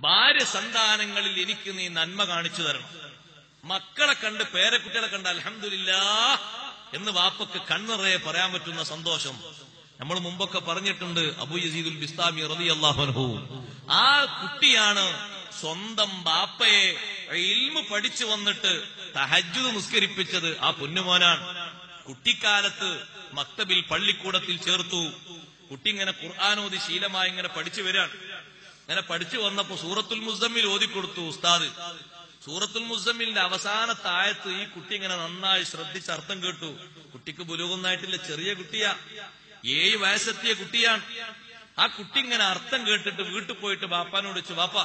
ഭാര്യ സന്താനങ്ങളിൽ എനിക്ക് നീ നന്മ കാണിച്ചു തരണം. മക്കളെ കണ്ട് പേരക്കുട്ടികളെ കണ്ട് അലഹമില്ല എന്ന് വാപ്പക്ക് കണ്ണിറയെ പറയാൻ പറ്റുന്ന സന്തോഷം. നമ്മൾ മുമ്പൊക്കെ പറഞ്ഞിട്ടുണ്ട് അബു യസീദുൽ ബിസ്താമി റതി അള്ളാഹു ആ കുട്ടിയാണ് സ്വന്തം ബാപ്പയെ ഇൽമു പഠിച്ചു വന്നിട്ട് തഹജ്ജുദ് നിസ്കരിപ്പിച്ചത്. ആ പൊന്നുമോനാണ്. കുട്ടിക്കാലത്ത് മക്തബിൽ പള്ളിക്കൂടത്തിൽ ചേർത്തു. കുട്ടി ഇങ്ങനെ ഖുർആാനോദി ശീലമായി ഇങ്ങനെ പഠിച്ചു വരാൻ അങ്ങനെ പഠിച്ചു വന്നപ്പോ സൂറത്തുൽ മുസമ്മിൽ ഓതിക്കൊടുത്തു ഉസ്താദ്. സൂറത്തുൽ മുസമ്മിലിന്റെ അവസാനത്തെ ആയത്ത് ഈ കുട്ടി ഇങ്ങനെ നന്നായി ശ്രദ്ധിച്ച് അർത്ഥം കേട്ടു. കുട്ടിക്ക് പുലുകൊന്നായിട്ടില്ല ചെറിയ കുട്ടിയാ. ഏഴ് വയസ്സെത്തിയ കുട്ടിയാണ്. ആ കുട്ടി ഇങ്ങനെ അർത്ഥം കേട്ടിട്ട് വീട്ടിൽ പോയിട്ട് ബാപ്പാനോട് വെച്ചു ബാപ്പ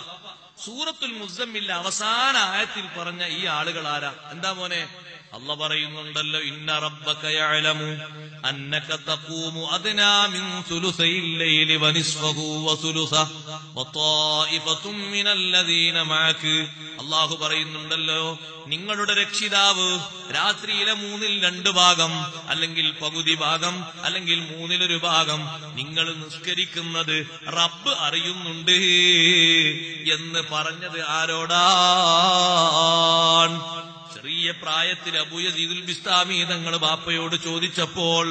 സൂറത്തുൽ മുസമ്മിലെ അവസാന ആയത്തിൽ പറഞ്ഞ ഈ ആളുകൾ ആരാ? എന്താ മോനെ? അല്ല പറയുന്നുണ്ടല്ലോ ഇന്ന റബ്ബക യഅലമു അന്നക തഖൂമു മിൻ സുലുസൈൽ വനിസ്ഫഹു വസുലുസ വതായിഫത്തും മിനല്ലദീന മഅക അല്ലാഹു പറയുന്നുണ്ടല്ലോ നിങ്ങളുടെ രക്ഷിതാവ് രാത്രിയിലെ മൂന്നിൽ രണ്ട് ഭാഗം അല്ലെങ്കിൽ പകുതി ഭാഗം അല്ലെങ്കിൽ മൂന്നിലൊരു ഭാഗം നിങ്ങൾ നിസ്കരിക്കുന്നത് റബ്ബ് അറിയുന്നുണ്ട് എന്ന് പറഞ്ഞത് ആരോടാണ് ചെറിയ പ്രായത്തിൽ അബുയദീദുൽ ബിസ്താമി തങ്ങൾ ബാപ്പയോട് ചോദിച്ചപ്പോൾ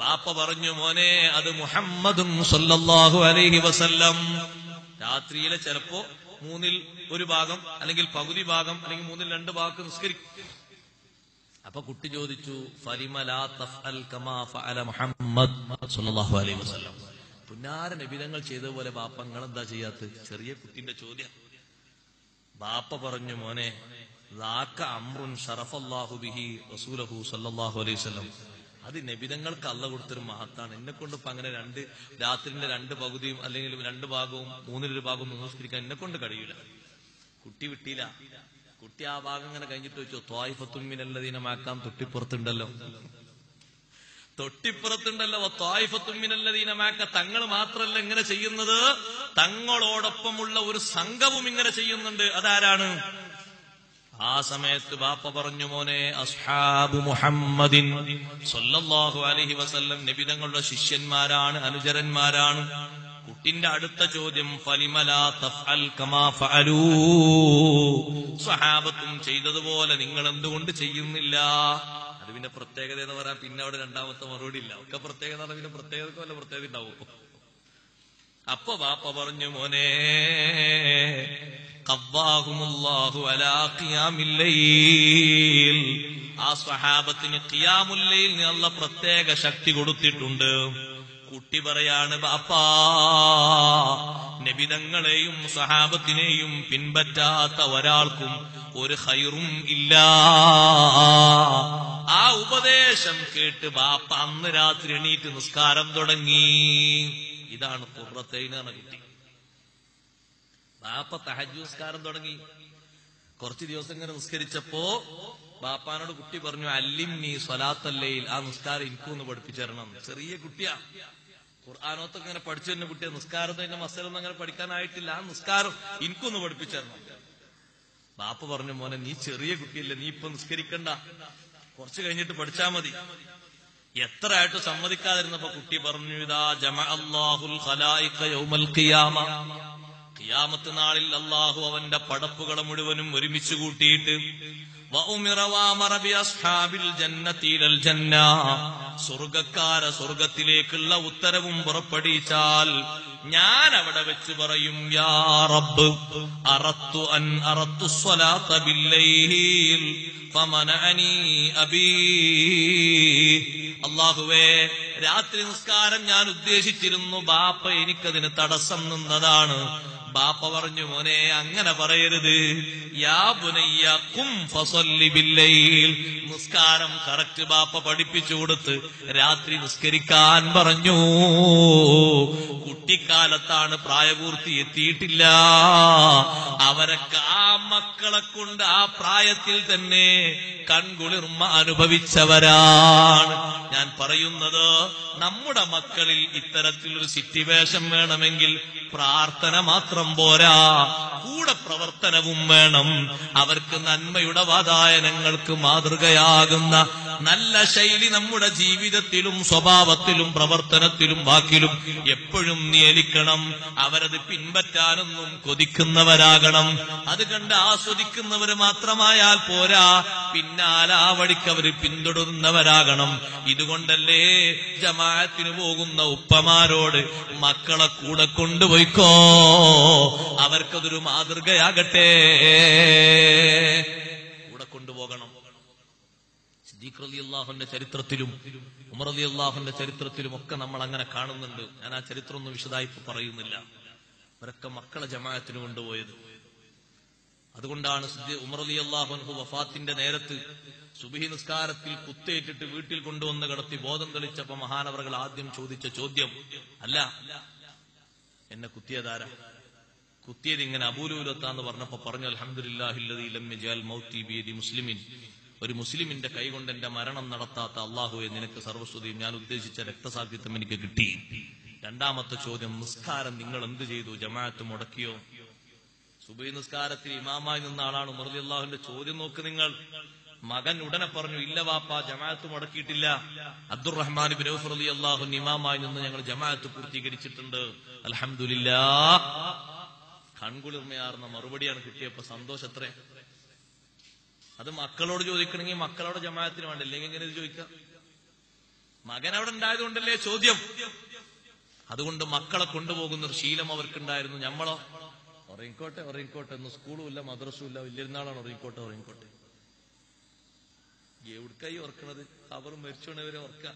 ബാപ്പ പറഞ്ഞു മോനെ അത് മുഹമ്മദും സല്ലല്ലാഹു അലൈഹി വസല്ലം. രാത്രിയിലെ ചിലപ്പോ മൂന്നിൽ ഒരു ഭാഗം അല്ലെങ്കിൽ പകുതി ഭാഗം അല്ലെങ്കിൽ മൂന്നിൽ രണ്ട് ഭാഗം നിസ്കരിക്കും. അപ്പൊ കുട്ടി ചോദിച്ചു പുന്നാര നബിതങ്ങൾ ചെയ്തതുപോലെ ബാപ്പ നിങ്ങൾ എന്താ ചെയ്യാത്ത ചെറിയ കുട്ടിന്റെ ചോദ്യം. ബാപ്പ പറഞ്ഞു മോനെ അത് നബിതങ്ങൾക്ക് അല്ല കൊടുത്തൊരു മഹത്താണ്. എന്നെ കൊണ്ട് ഇപ്പൊ അങ്ങനെ രണ്ട് രാത്രിന്റെ രണ്ട് പകുതിയും അല്ലെങ്കിൽ രണ്ട് ഭാഗവും മൂന്നിലൊരു ഭാഗവും നമസ്കരിക്കാൻ എന്നെ കൊണ്ട് കഴിയൂല. കുട്ടി വിട്ടില്ല. കുട്ടി ആ ഭാഗം ഇങ്ങനെ കഴിഞ്ഞിട്ട് വെച്ചോ ത്വായിഫത്തുമ്മിനല്ലതീനമാക്കാം തൊട്ടിപ്പുറത്തുണ്ടല്ലോ. തൊട്ടിപ്പുറത്തുണ്ടല്ലോ. ത്വായിഫത്തുമ്മിനല്ലതീനമാക്ക തങ്ങൾ മാത്രല്ല ഇങ്ങനെ ചെയ്യുന്നത്. തങ്ങളോടൊപ്പമുള്ള ഒരു സംഘവും ഇങ്ങനെ ചെയ്യുന്നുണ്ട്. അതാരാണ്? ആ സമയത്ത് ബാപ്പ പറഞ്ഞു മോനെ അസ്ഹാബു മുഹമ്മദിൻ സൊല്ലാഹു അലഹി വസല്ലം നിബിതങ്ങളുടെ ശിഷ്യന്മാരാണ് അനുചരന്മാരാണ്. കുട്ടിന്റെ അടുത്ത ചോദ്യം സഹാബത്തും ചെയ്തതുപോലെ നിങ്ങൾ എന്തുകൊണ്ട് ചെയ്യുന്നില്ല? അത് പിന്നെ പ്രത്യേകത എന്ന് പറയാൻ പിന്നെ അവിടെ രണ്ടാമത്തെ മറുപടി ഇല്ല. ഒക്കെ പ്രത്യേകത പിന്നെ പ്രത്യേകതക്ക് വല്ല പ്രത്യേകത ഉണ്ടാവും അപ്പൊ ബാപ്പ പറഞ്ഞു മോനെ ആ സ്വഹാബത്തിന് ഖിയാമുല്ലയിൽ അല്ല പ്രത്യേക ശക്തി കൊടുത്തിട്ടുണ്ട്. കുട്ടി പറയാണ് ബാപ്പാ നബിതങ്ങളെയും സഹാബത്തിനെയും പിൻപറ്റാത്ത ഒരാൾക്കും ഒരു ഹൈറും ഇല്ല. ആ ഉപദേശം കേട്ട് ബാപ്പ അന്ന് രാത്രി എണീറ്റ് നിസ്കാരം തുടങ്ങി. ഇതാണ് കുറത്തേനാണ് കുട്ടി. ബാപ്പ തഹജ് നിസ്കാരം തുടങ്ങി. കുറച്ച് ദിവസം ഇങ്ങനെ നിസ്കരിച്ചപ്പോ ബാപ്പാനോട് കുട്ടി പറഞ്ഞു അല്ലിം നീ സ്വലാത്തല്ലയിൽ ആ നിസ്കാരം എനിക്കൊന്ന് ഒന്ന് തരണം ചെറിയ കുട്ടിയാ. ഖുർആാനോത്തൊക്കെ ഇങ്ങനെ പഠിച്ചു തന്നെ കുട്ടിയെ. നിസ്കാരത്തിന്റെ മസലൊന്നും അങ്ങനെ പഠിക്കാനായിട്ടില്ല. ആ നിസ്കാരം എനിക്കൊന്ന് ഒന്ന് തരണം ബാപ്പ പറഞ്ഞു മോനെ നീ ചെറിയ കുട്ടിയല്ലേ നീ ഇപ്പൊ നിസ്കരിക്കണ്ട. കുറച്ച് കഴിഞ്ഞിട്ട് പഠിച്ചാ മതി. എത്ര ആയിട്ട് സമ്മതിക്കാതിരുന്നപ്പോ കുട്ടി പറഞ്ഞു ഇതാ ജമ അള്ളാഹുൽ ഖിയാമത്ത് നാളിൽ അള്ളാഹു അവന്റെ പടപ്പുകളെ മുഴുവനും ഒരുമിച്ച് കൂട്ടിയിട്ട് സ്വർഗക്കാര സ്വർഗത്തിലേക്കുള്ള ഉത്തരവും പുറപ്പെടുവിച്ചാൽ ഞാൻ അവിടെ വെച്ച് പറയും യാ റബ്ബ് അറത്തു അൻ അറത്തു സ്വലാത്ത ബില്ലൈൽ അള്ളാഹുവേ രാത്രി നിസ്കാരം ഞാൻ ഉദ്ദേശിച്ചിരുന്നു ബാപ്പ എനിക്കതിന് തടസ്സം നിന്നതാണ്. ബാപ്പ പറഞ്ഞു മോനെ അങ്ങനെ പറയരുത്. യാ നിസ്കാരം കറക്റ്റ് ബാപ്പ പഠിപ്പിച്ചു കൊടുത്ത് രാത്രി നിസ്കരിക്കാൻ പറഞ്ഞു. കുട്ടിക്കാലത്താണ് പ്രായപൂർത്തി എത്തിയിട്ടില്ല. അവരൊക്കെ ആ മക്കളെ കൊണ്ട് ആ പ്രായത്തിൽ തന്നെ കൺകുളിർമ അനുഭവിച്ചവരാണ്. ഞാൻ പറയുന്നത് നമ്മുടെ മക്കളിൽ ഇത്തരത്തിലൊരു സിറ്റുവേഷൻ വേണമെങ്കിൽ പ്രാർത്ഥന മാത്രം പോരാ. കൂടെ പ്രവർത്തനവും വേണം. അവർക്ക് നന്മയുടെ വാതായനങ്ങൾക്ക് മാതൃകയാകുന്ന നല്ല ശൈലി നമ്മുടെ ജീവിതത്തിലും സ്വഭാവത്തിലും പ്രവർത്തനത്തിലും വാക്കിലും എപ്പോഴും നിയലിക്കണം. അവരത് പിൻപറ്റാനൊന്നും കൊതിക്കുന്നവരാകണം. അത് കണ്ട് ആസ്വദിക്കുന്നവർ മാത്രമായാൽ പോരാ. പിന്നാലെ വഴിക്ക് പിന്തുടരുന്നവരാകണം. ഇതുകൊണ്ടല്ലേ ജമാഅത്തിന് പോകുന്ന ഉപ്പമാരോട് മക്കളെ കൂടെ കൊണ്ടുപോയിക്കോ? അവർക്കതൊരു മാതൃകയാകട്ടെ. സിദ്ദീഖ് അലി അള്ളാഹുന്റെ ചരിത്രത്തിലും ഉമർ അലി അള്ളാഹുന്റെ ചരിത്രത്തിലും ഒക്കെ നമ്മൾ അങ്ങനെ കാണുന്നുണ്ട്. ഞാൻ ആ ചരിത്രം ഒന്നും വിശദമായി പറയുന്നില്ല. അവരൊക്കെ മക്കളെ ജമാഅത്തിന് കൊണ്ടുപോയത്. അതുകൊണ്ടാണ് ഉമർ അലി അള്ളാഹുൻഹു വഫാത്തിന്റെ നേരത്ത് സുബഹി നിസ്കാരത്തിൽ കുത്തേറ്റിട്ട് വീട്ടിൽ കൊണ്ടുവന്ന് കിടത്തി ബോധം തെളിച്ചപ്പോ മഹാനവറുകൾ ആദ്യം ചോദിച്ച ചോദ്യം അല്ല എന്നെ കുത്തിയതാര കുത്തിയത് ഇങ്ങനെ അബൂലൂലത്താന്ന് പറഞ്ഞപ്പോ പറഞ്ഞു ബിയദി മുസ്ലിമിൻ. ഒരു മുസ്ലിമിന്റെ കൈകൊണ്ട് എന്റെ മരണം നടത്താത്ത അള്ളാഹുവെ നിനക്ക് സർവസ്വതയും ഞാൻ ഉദ്ദേശിച്ച രക്തസാക്ഷിത്വം എനിക്ക് കിട്ടി. രണ്ടാമത്തെ ചോദ്യം നിസ്കാരം നിങ്ങൾ എന്ത് ചെയ്തു? ജമാഅത്ത് മുടക്കിയോ? സുബൈ നിസ്കാരത്തിൽ ഇമാമായി നിന്ന ആളാണ് ഉമർലി അള്ളാഹുവിന്റെ ചോദ്യം നോക്ക് നിങ്ങൾ. മകൻ ഉടനെ പറഞ്ഞു ഇല്ല വാപ്പ ജമാഅത്ത് മുടക്കിയിട്ടില്ല. അബ്ദുറഹ്മാൻ ബിൻ അലി അള്ളാഹു ഇമാമായി നിന്ന് ഞങ്ങൾ ജമാഅത്ത് പൂർത്തീകരിച്ചിട്ടുണ്ട്. അലഹമില്ല കൺകുളിർമയാർന്ന മറുപടിയാണ് കിട്ടിയപ്പോ സന്തോഷത്രേ. അത് മക്കളോട് ചോദിക്കണമെങ്കിൽ മക്കളോട് ജമാഅത്തിന് വേണ്ട? ഇല്ലെങ്കിൽ എങ്ങനെ ഇത് ചോദിക്കാം? മകൻ അവിടെ ഉണ്ടായതുകൊണ്ടല്ലേ ചോദ്യം? അതുകൊണ്ട് മക്കളെ കൊണ്ടുപോകുന്ന ഒരു ശീലം അവർക്കുണ്ടായിരുന്നു. ഞമ്മളോ? ഉറങ്ങിക്കോട്ടെ ഉറങ്ങിക്കോട്ടെ. എന്ന് സ്കൂളും ഇല്ല മദ്രസും ഇല്ല. വലിയൊരുന്നാളാണ് ഉറങ്ങിക്കോട്ടെ ഉറങ്ങിക്കോട്ടെ. എവിടക്കായി ഓർക്കണത് അവർ മരിച്ചോണവരെ ഓർക്ക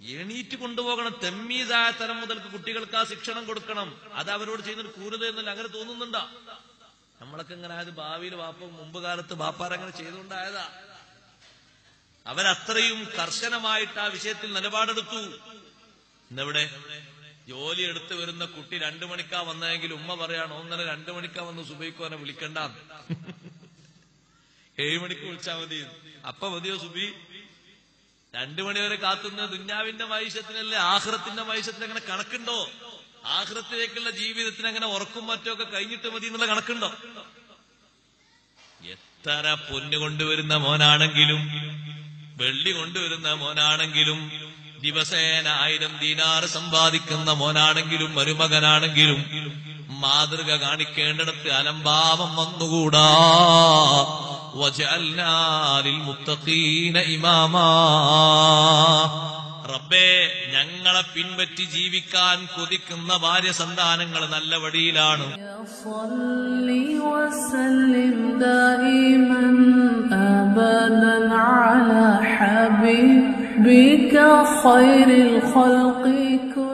എണീറ്റ് കൊണ്ടുപോകണം. തെമ്മീതായ തരം മുതൽക്ക് കുട്ടികൾക്ക് ആ ശിക്ഷണം കൊടുക്കണം. അത് അവരോട് ചെയ്യുന്നൊരു ക്രൂരത എന്നല്ല. അങ്ങനെ തോന്നുന്നുണ്ടോ? നമ്മളൊക്കെ ഇങ്ങനെ ആയത് ഭാവിയിൽ വാപ്പ മുമ്പ് കാലത്ത് ബാപ്പാരങ്ങനെ ചെയ്തുകൊണ്ടായതാ. അവരത്രയും കർശനമായിട്ട് ആ വിഷയത്തിൽ നിലപാടെടുത്തു. ഇന്നെവിടെ ജോലി എടുത്തു വരുന്ന കുട്ടി രണ്ടു മണിക്കാ വന്നതെങ്കിൽ ഉമ്മ പറയാണ് ഒന്നര രണ്ടു മണിക്കാ വന്ന് സുബൈക്കോനെ വിളിക്കണ്ട. ഏഴ് മണിക്ക് വിളിച്ചാ മതി. അപ്പൊ മതിയോ സുബി? രണ്ടു മണിവരെ കാത്തുന്ന ദുന്യാവിന്റെ മൈശത്തിനല്ലേ ആഹ്റത്തിന്റെ മൈശത്തിന് അങ്ങനെ കണക്കുണ്ടോ? ആഹൃത്തിലേക്കുള്ള ജീവിതത്തിന് അങ്ങനെ ഉറക്കും മറ്റൊക്കെ കഴിഞ്ഞിട്ട് മതി എന്നുള്ള കണക്കുണ്ടോ? എത്ര പൊന്ന് കൊണ്ടുവരുന്ന മോനാണെങ്കിലും വെള്ളി കൊണ്ടുവരുന്ന മോനാണെങ്കിലും ദിവസേന ആയിരം ദീനാറ് സമ്പാദിക്കുന്ന മോനാണെങ്കിലും മരുമകനാണെങ്കിലും മാതൃക കാണിക്കേണ്ടിടത്ത് അലംഭാവം വന്നുകൂടാ. മുത്തഖീന ഇമാമാ. റബ്ബേ ഞങ്ങളെ പിൻപറ്റി ജീവിക്കാൻ കൊതിക്കുന്ന ഭാര്യ സന്താനങ്ങൾ നല്ല വഴിയിലാണ് صل وسلم دائما ابدا على حبيبك خير الخلق كلهم